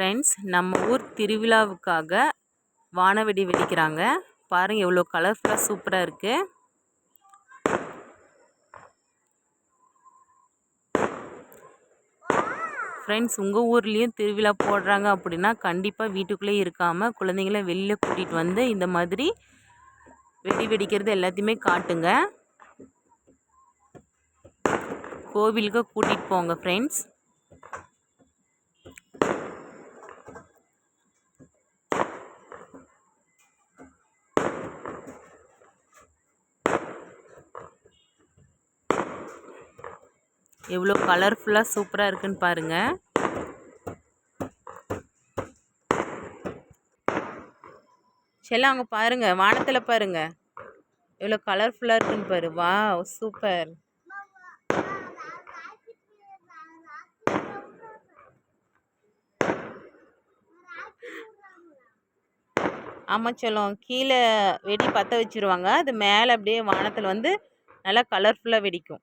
Friends நம்ம ஊர் திருவிழாவுக்காக வானவெடி வெடிக்கிறாங்க. பாருங்கள் எவ்வளோ கலர்ஃபுல்லாக சூப்பராக இருக்குது ஃப்ரெண்ட்ஸ் உங்கள் ஊர்லேயும் திருவிழா போடுறாங்க அப்படின்னா கண்டிப்பாக வீட்டுக்குள்ளே இருக்காமல் குழந்தைங்கள வெளியில் கூட்டிகிட்டு வந்து இந்த மாதிரி வெடி வெடிக்கிறது எல்லாத்தையுமே காட்டுங்க. கோவிலுக்கு கூட்டிகிட்டு போங்க ஃப்ரெண்ட்ஸ் எவ்வளோ கலர்ஃபுல்லாக சூப்பராக இருக்குன்னு பாருங்கள் செல்லம் அங்கே பாருங்கள் வானத்தில் பாருங்கள் எவ்வளோ கலர்ஃபுல்லாக இருக்குன்னு பாரு. வா சூப்பர் ஆமாம் சொல்லும் கீழே வெடி பற்ற வச்சுருவாங்க. அது மேலே அப்படியே வானத்தில் வந்து நல்லா கலர்ஃபுல்லாக வெடிக்கும்.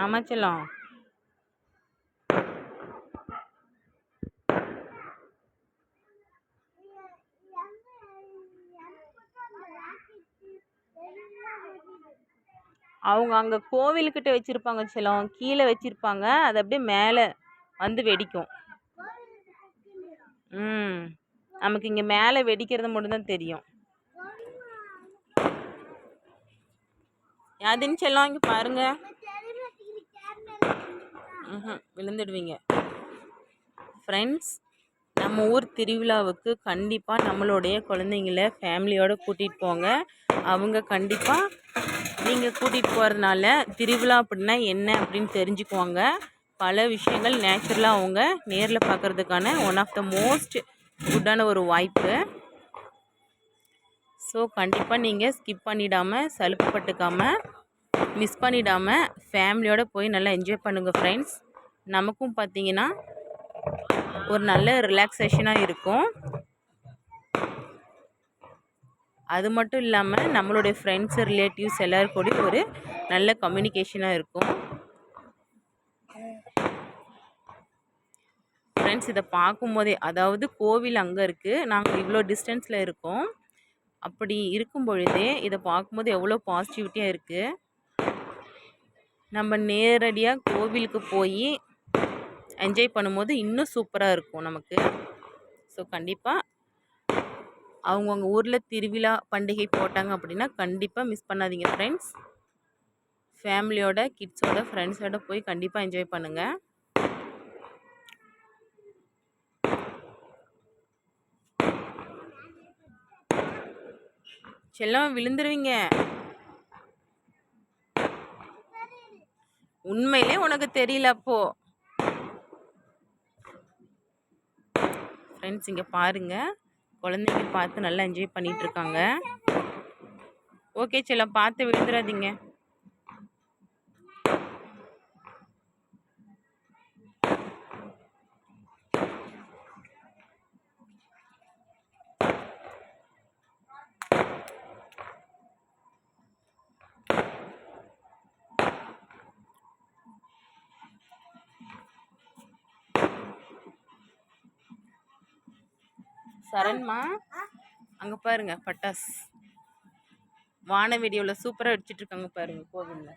அமைச்சலாம். செல்லம் அவங்க அங்கே கோவிலுக்கிட்ட வச்சுருப்பாங்க செல்லம். கீழே வச்சுருப்பாங்க. அது அப்படியே மேலே வந்து வெடிக்கும். ம். நமக்கு இங்கே மேலே வெடிக்கிறது மட்டும்தான் தெரியும். யாதின்னு செல்லம் இங்கே பாருங்கள் விழுந்துடுவீங்க. ஃப்ரெண்ட்ஸ் நம்ம ஊர் திருவிழாவுக்கு கண்டிப்பாக நம்மளுடைய குழந்தைங்கள ஃபேமிலியோடு கூட்டிகிட்டு போங்க. அவங்க கண்டிப்பாக நீங்கள் கூட்டிகிட்டு போகிறதுனால திருவிழா அப்படின்னா என்ன அப்படின்னு தெரிஞ்சுக்குவாங்க. பல விஷயங்கள் நேச்சுரலாக அவங்க நேரில் பார்க்குறதுக்கான ஒன் ஆஃப் த மோஸ்ட் குட்டான ஒரு வாய்ப்பு. ஸோ கண்டிப்பாக நீங்கள் ஸ்கிப் பண்ணிடாமல் சலுப்புப்பட்டுக்காமல் மிஸ் பண்ணிடாமல் ஃபேமிலியோடு போய் நல்லா என்ஜாய் பண்ணுங்கள் ஃப்ரெண்ட்ஸ் நமக்கும் பார்த்தீங்கன்னா ஒரு நல்ல ரிலாக்ஸேஷனாக இருக்கும். அது மட்டும் இல்லாமல் நம்மளுடைய ஃப்ரெண்ட்ஸ் ரிலேட்டிவ்ஸ் எல்லோரும் கூட ஒரு நல்ல கம்யூனிகேஷனாக இருக்கும். ஃப்ரெண்ட்ஸ் இதை பார்க்கும்போதே அதாவது கோவில் அங்கே இருக்குது நாங்கள் இவ்வளோ டிஸ்டன்ஸில் இருக்கோம். அப்படி இருக்கும் பொழுதே இதை பார்க்கும்போது எவ்வளோ பாசிட்டிவிட்டியாக இருக்குது நம்ம நேரடியாக கோவிலுக்கு போய் என்ஜாய் பண்ணும்போது இன்னும் சூப்பராக இருக்கும் நமக்கு. ஸோ கண்டிப்பாக அவங்கவுங்க ஊரில் திருவிழா பண்டிகை போட்டாங்க அப்படின்னா கண்டிப்பாக மிஸ் பண்ணாதீங்க ஃப்ரெண்ட்ஸ் ஃபேமிலியோட கிட்ஸோட ஃப்ரெண்ட்ஸோட போய் கண்டிப்பாக என்ஜாய் பண்ணுங்கள் செல்லம் விழுந்துருவீங்க. உண்மையிலே உனக்கு தெரியல அப்போ. ஃப்ரெண்ட்ஸ் இங்கே பாருங்கள் குழந்தைங்க பார்த்து நல்லா என்ஜாய் பண்ணிகிட்ருக்காங்க ஓகே செல்லம் பார்த்து விழுந்துடாதீங்க சரண்மா அங்கே பாருங்க பட்டாஸ் வான வெடியோவில் சூப்பராக வச்சுட்டு இருக்காங்க பாருங்க கோவிலில்.